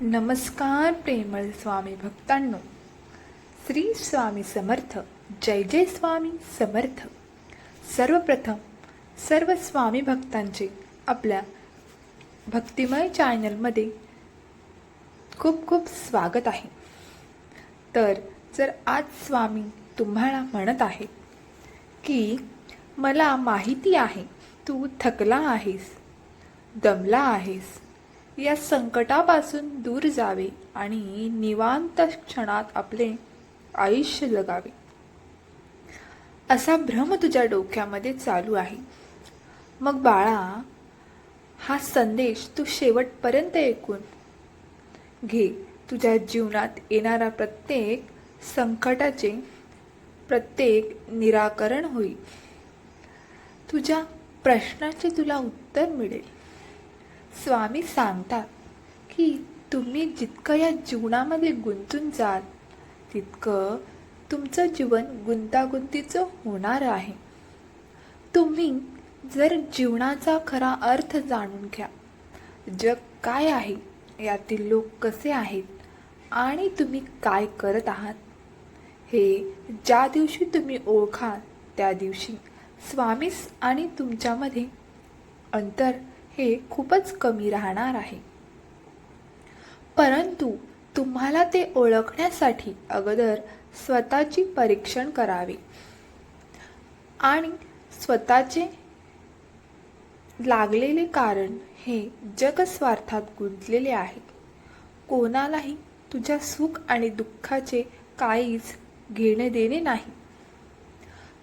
नमस्कार प्रेमळ स्वामी भक्तांनो. श्री स्वामी समर्थ जय जय स्वामी समर्थ. सर्वप्रथम सर्व स्वामी भक्तांचे आपल्या भक्तिमय चॅनलमध्ये खूप खूप स्वागत आहे. तर जर आज स्वामी तुम्हाला म्हणत आहे की मला माहिती आहे तू थकला आहेस दमला आहेस या संकटापासून दूर जावे आणि निवांत क्षणात आपले आयुष्य जगावे. असा भ्रम तुझ्या डोक्यामध्ये चालू आहे. मग बाळा हा संदेश तू शेवटपर्यंत ऐकून घे. तुझ्या जीवनात येणारा प्रत्येक संकटाचे प्रत्येक निराकरण होईल. तुझ्या प्रश्नाचे तुला उत्तर मिळेल. स्वामी सांगतात की तुम्ही जितकं या जीवनामध्ये गुंतून जाल तितकं तुमचं जीवन गुंतागुंतीचं होणार आहे. तुम्ही जर जीवनाचा खरा अर्थ जाणून घ्या जग काय आहे यातील लोक कसे आहेत आणि तुम्ही काय करत आहात हे ज्या दिवशी तुम्ही ओळखाल त्या दिवशी स्वामीस आणि तुमच्यामध्ये अंतर हे खूपच कमी राहणार आहे. परंतु तुम्हाला ते ओळखण्यासाठी अगोदर स्वतःची परीक्षण करावे. आणि स्वतःचे लागलेले कारण हे जगस्वार्थात गुंतलेले आहे. कोणालाही तुझ्या सुख आणि दुःखाचे काहीच घेणे देणे नाही.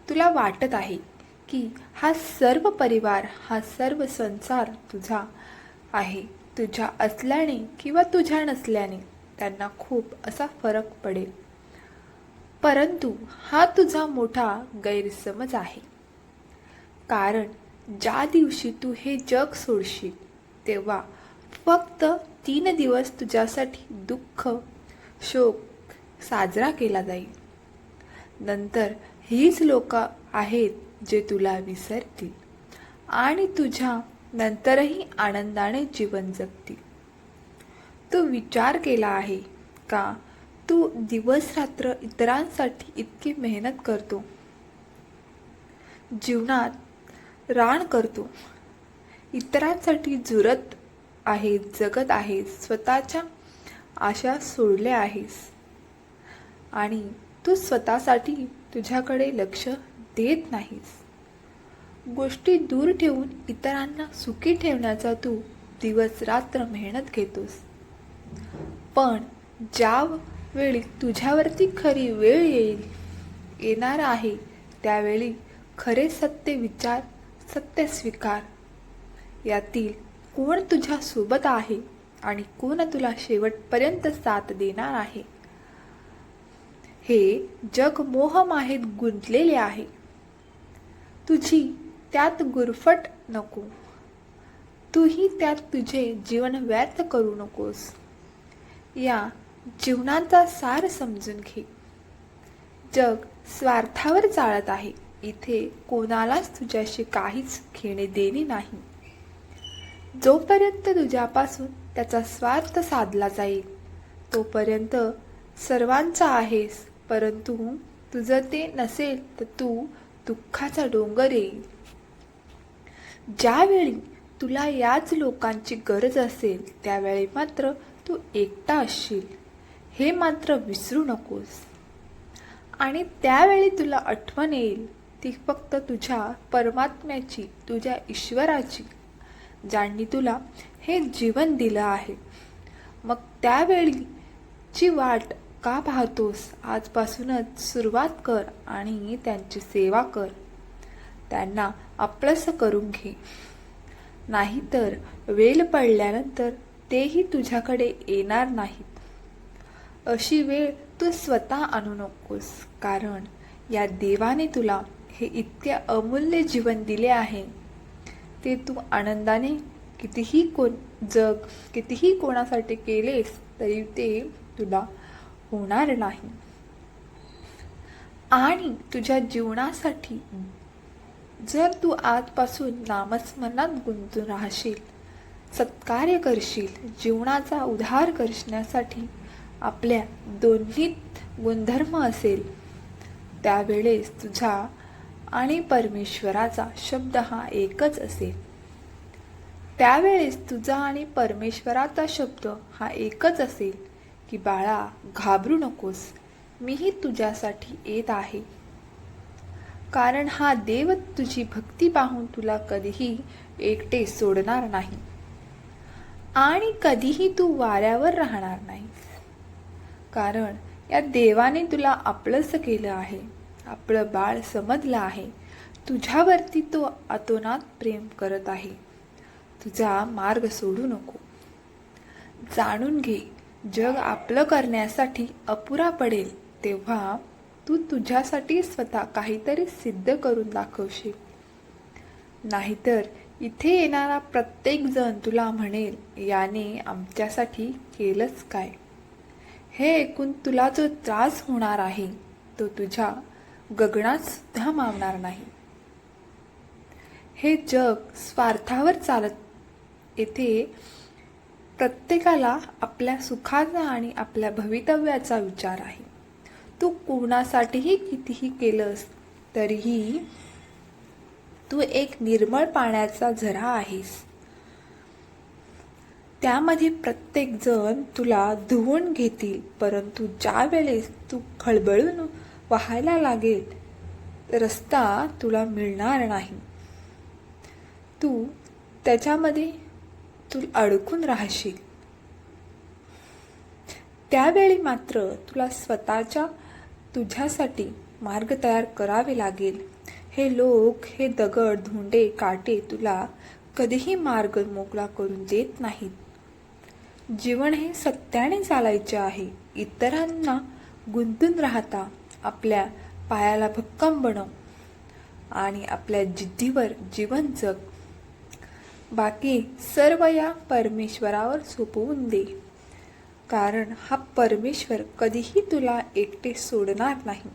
तुला वाटत आहे की हा सर्व परिवार हा सर्व संसार तुझा आहे. तुझ्या असल्याने किंवा तुझ्या नसल्याने त्यांना खूप असा फरक पडेल. परंतु हा तुझा मोठा गैरसमज आहे. कारण ज्या दिवशी तू हे जग सोडशील तेव्हा फक्त तीन दिवस तुझ्यासाठी दुःख शोक साजरा केला जाईल. नंतर हीच लोक आहेत जे तुला विसरतील आणि तुझ्या नंतरही आनंदाने जीवन जगतील. तू विचार केला आहे का? तू दिवस रात्र इतरांसाठी इतकी मेहनत करतो. जीवनात रान करतो. इतरांसाठी जुरत आहे जगत आहे स्वतःच्या आशा सोडल्या आहेस. आणि तू स्वतःसाठी तुझ्याकडे लक्ष देत नाहीस. गोष्टी दूर ठेवून इतरांना सुखी ठेवण्याचा तू दिवस रात्र मेहनत घेतोस. पण ज्या वेळी तुझ्यावरती खरी वेळ येईल येणार आहे त्यावेळी खरे सत्य विचार सत्य स्वीकार. यातील कोण तुझ्या सोबत आहे आणि कोण तुला शेवटपर्यंत साथ देणार आहे? हे जग मोहमाहेत गुंतलेले आहे. तुझी त्यात गुरफट नको. तूही त्यात तुझे जीवन व्यर्थ करू नकोस. या जीवनाचा सार समजून घे. जग स्वार्थावर चालत आहे. इथे कोणालाच तुझ्याशी काहीच घेणे देणे नाही. जोपर्यंत तुझ्यापासून त्याचा स्वार्थ साधला जाईल तोपर्यंत सर्वांचा आहेस परंतु तुझं ते नसेल तर तू दुःखाचा डोंगर येईल. ज्यावेळी तुला याच लोकांची गरज असेल त्यावेळी मात्र तू एकटा असशील. हे मात्र विसरू नकोस. आणि त्यावेळी तुला आठवण येईल ती फक्त तुझ्या परमात्म्याची तुझ्या ईश्वराची ज्यांनी तुला हे जीवन दिलं आहे. मग त्यावेळीची वाट का पाहतोस? आजपासूनच सुरुवात कर आणि त्यांची सेवा कर. त्यांना आपलंसं करून घे. नाहीतर वेल पडल्यानंतर तेही तुझ्याकडे येणार नाहीत. अशी वेळ तू स्वतः आणू नकोस कारण या देवाने तुला हे इतके अमूल्य जीवन दिले आहे. ते तू आनंदाने कितीही कोण जग कितीही कोणासाठी केलेस तरी ते तुला होणार नाही. आणि तुझ्या जीवनासाठी जर तू आजपासून नामस्मरणात गुंतून राहशील सत्कार्य करशील जीवनाचा उद्धार करण्यासाठी आपल्या दोन्हीत गुणधर्म असेल त्यावेळेस तुझा आणि परमेश्वराचा शब्द हा एकच असेल. त्यावेळेस तुझा आणि परमेश्वराचा शब्द हा एकच असेल. की बाळा घाबरू नकोस. मीही तुझ्यासाठी येत आहे. कारण हा देव तुझी भक्ती पाहून तुला कधीही एकटे सोडणार नाही. आणि कधीही तू वाऱ्यावर राहणार नाही. कारण या देवाने तुला आपलंसं केलं आहे. आपलं बाळ समजलं आहे. तुझ्यावरती तो अतोनात प्रेम करत आहे. तुझा मार्ग सोडू नको. जाणून घे जग आपलं करण्यासाठी अपुरा पडेल तेव्हा तू तुझ्यासाठी स्वतः काहीतरी सिद्ध करून दाखवशील. नाहीतर इथे येणारा प्रत्येक जण तुला म्हणेल याने आमच्यासाठी केलंच काय? हे ऐकून तुला जो त्रास होणार आहे तो तुझ्या गगनात सुद्धा मावणार नाही. हे जग स्वार्थावर चालत येथे प्रत्येकाला आपल्या सुखाचा आणि आपल्या भवितव्याचा विचार आहे. तू कोणासाठीही कितीही केलंस तरीही तू एक निर्मळ पाण्याचा झरा आहेस. त्यामध्ये प्रत्येक जण तुला धुवून घेतील परंतु ज्या वेळेस तू खळबळून व्हायला लागेल रस्ता तुला मिळणार नाही. तू त्याच्यामध्ये तू अडकून राहशील. त्यावेळी मात्र तुला स्वतःच्या तुझ्यासाठी मार्ग तयार करावे लागेल. हे लोक हे दगड धोंडे काटे तुला कधीही मार्ग मोकळा करून देत नाहीत. जीवन हे सत्याने चालायचे आहे. इतरांना गुंतून राहता आपल्या पायाला भक्कम बनव आणि आपल्या जिद्दीवर जीवन जग. बाकी सर्व या परमेश्वरावर सोपवून दे. कारण हा परमेश्वर कधीही तुला एकटे सोडणार नाही.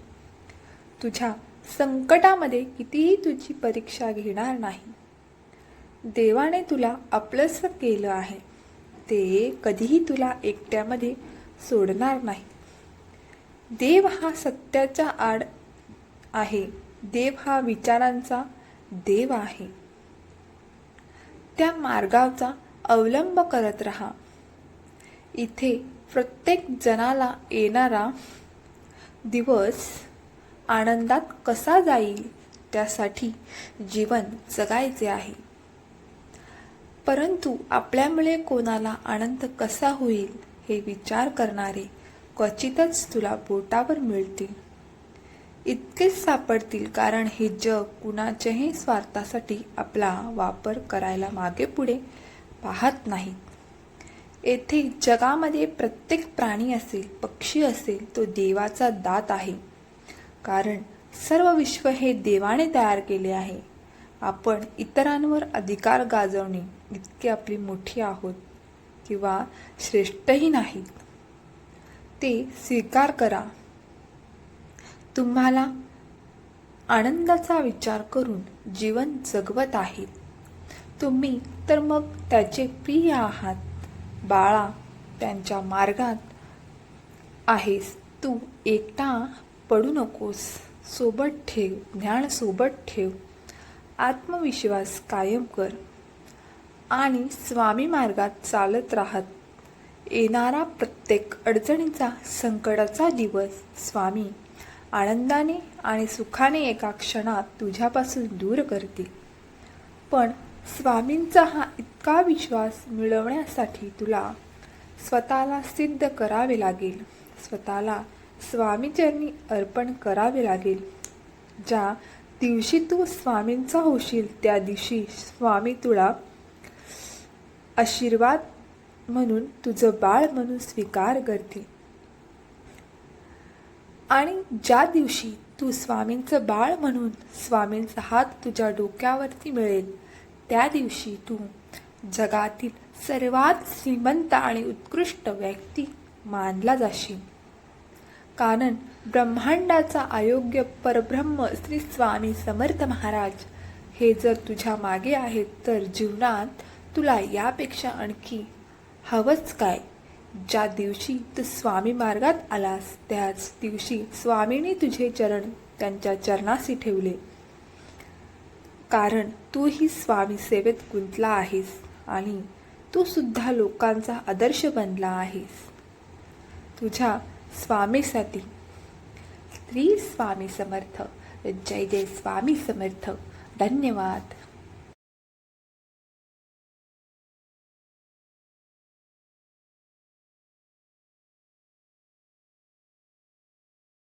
तुझ्या संकटामध्ये कितीही तुझी परीक्षा घेणार नाही. देवाने तुला आपलंसं केलं आहे. ते कधीही तुला एकट्यामध्ये सोडणार नाही. देव हा सत्याच्या आड आहे. देव हा विचारांचा देव आहे. त्या मार्गाचा अवलंब करत राहा. इथे प्रत्येक जणाला येणारा दिवस आनंदात कसा जाईल त्यासाठी जीवन जगायचे आहे. परंतु आपल्यामुळे कोणाला आनंद कसा होईल हे विचार करणारे क्वचितच तुला बोटावर मिळतील. इतकेच सापडतील कारण हे जग कुणाच्याही स्वार्थासाठी आपला वापर करायला मागे पुढे पाहत नाहीत येथे जगामध्ये प्रत्येक प्राणी असेल पक्षी असेल तो देवाचा दात आहे. कारण सर्व विश्व हे देवाने तयार केले आहे. आपण इतरांवर अधिकार गाजवणे इतके आपली मोठी आहोत किंवा श्रेष्ठही नाहीत. ते स्वीकार करा. तुम्हाला आनंदाचा विचार करून जीवन जगवत आहेत तुम्ही तर मग त्याचे प्रिय आहात. बाळा त्यांच्या मार्गात आहेस. तू एकटा पडू नकोस. सोबत ठेव ज्ञान सोबत ठेव. आत्मविश्वास कायम कर. आणि स्वामी मार्गात चालत राहत. येणारा प्रत्येक अडचणीचा संकटाचा दिवस स्वामी आनंदाने आणि सुखाने एका क्षणात तुझ्यापासून दूर करतील पण स्वामींचा हा इतका विश्वास मिळवण्यासाठी तुला स्वतःला सिद्ध करावे लागेल. स्वतःला स्वामीचरणी अर्पण करावे लागेल. ज्या दिवशी तू स्वामींचा होशील त्या दिवशी स्वामी तुला आशीर्वाद म्हणून तुझं बाळ म्हणून स्वीकार करतील. आणि ज्या दिवशी तू स्वामींचं बाळ म्हणून स्वामींचा हात तुझ्या डोक्यावरती मिळेल त्या दिवशी तू जगातील सर्वात श्रीमंत आणि उत्कृष्ट व्यक्ती मानला जाशील. कारण ब्रह्मांडाचा अयोग्य परब्रह्म श्री स्वामी समर्थ महाराज हे जर तुझ्या मागे आहेत तर जीवनात तुला यापेक्षा आणखी हवंच काय? ज्या दिवशी तू स्वामी मार्गात आलास त्याच दिवशी स्वामीने तुझे चरण त्यांच्या चरणाशी ठेवले. कारण तू ही स्वामी सेवेत गुंतला आहेस आणि तू सुद्धा लोकांचा आदर्श बनला आहेस. तुझ्या स्वामीसाठी श्री स्वामी समर्थ. जय जय स्वामी समर्थ. धन्यवाद.